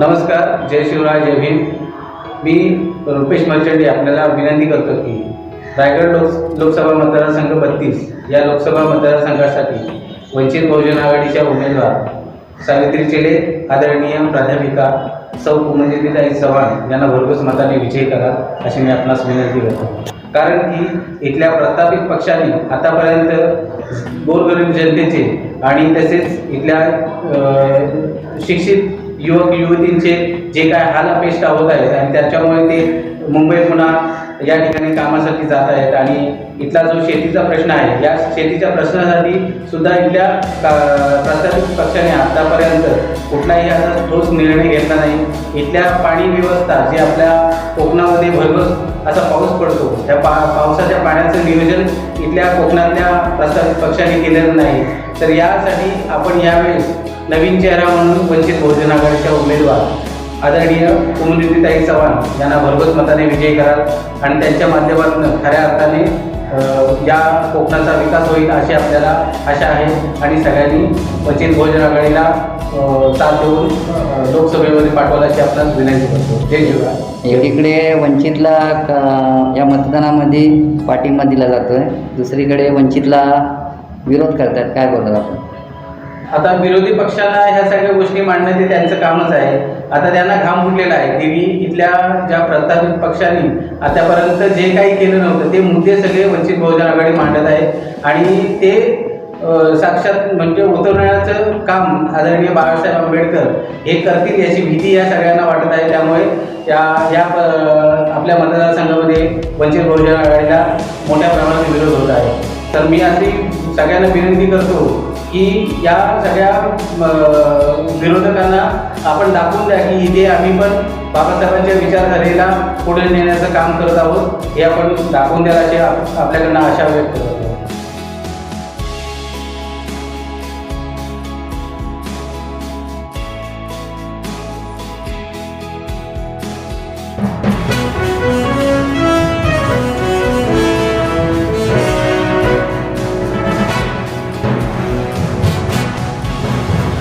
नमस्कार जय शिवराय जय भीम. मी रुपेश मर्चंडी आपल्याला विनंती करतो की रायगड लोक लोकसभा मतदारसंघ बत्तीस या लोकसभा मतदारसंघासाठी वंचित बहुजन आघाडीच्या उमेदवार सावित्री चेले आदरणीय प्राध्यापिका सौ कुमजिताई चव्हाण यांना भरघोस मताने विजय करा अशी मी आपणास विनंती करतो. कारण की इथल्या प्रस्थापित पक्षाने आतापर्यंत गोरगरीब जनतेचे आणि तसेच इथल्या शिक्षित युवक युवतींचे जे काय हालअपेष्टा होत आहेत आणि त्याच्यामुळे ते मुंबई पुन्हा या ठिकाणी कामासाठी जात आहेत. आणि इथला जो शेतीचा प्रश्न आहे या शेतीच्या प्रश्नासाठी सुद्धा इथल्या का- प्रस्थापित पक्षाने आतापर्यंत कुठलाही असा ठोस निर्णय घेतला नाही. इथल्या पाणी व्यवस्था जी आपल्या कोकणामध्ये भरघोस असा पाऊस पडतो त्या पा पावसाच्या पाण्याचं नियोजन इथल्या कोकणातल्या प्रस्थापित पक्षाने केलेलं नाही. तर यासाठी आपण यावेळेस नवीन चेहरा म्हणून वंचित बहुजन आघाडीच्या उमेदवार आदरणीय कुमुदितीताई चव्हाण यांना भरघोस मताने विजयी कराल आणि त्यांच्या माध्यमातून खऱ्या अर्थाने या कोकणाचा विकास होईल अशी आपल्याला आशा आहे. आणि सगळ्यांनी वंचित बहुजन आघाडीला साथ देऊन लोकसभेमध्ये लोकसभेमध्ये अशी आपल्याला विनंती करतो. जय शिवराय एकीकडे वंचितला या मतदानामध्ये पाठिंबा दिला जातो आहे दुसरीकडे वंचितला विरोध करतात काय बोलतात आपण? आता विरोधी पक्षांना ह्या सगळ्या गोष्टी मांडणं ते त्यांचं कामच आहे. आता त्यांना घाम फुटलेला आहे. देवी इथल्या ज्या प्रस्थापित पक्षांनी आतापर्यंत जे काही केलं नव्हतं ते मुद्दे सगळे वंचित बहुजन आघाडी मांडत आहे. आणि ते साक्षात म्हणजे उतरवण्याचं काम आदरणीय बाळासाहेब आंबेडकर हे करतील याची भीती या सगळ्यांना वाटत आहे. त्यामुळे या या आपल्या मतदारसंघामध्ये वंचित बहुजन आघाडीला मोठ्या प्रमाणात विरोध होत आहे. तर मी अशी सगळ्यांना विनंती करतो की या सगळ्या विरोधकांना आपण दाखवून द्या की इथे आम्ही पण बाबासाहेबांच्या विचारधारेला पुढे नेण्याचं काम करत आहोत हे आपण दाखवून द्यायला अशी आपल्याकडनं आशा व्यक्त करतो.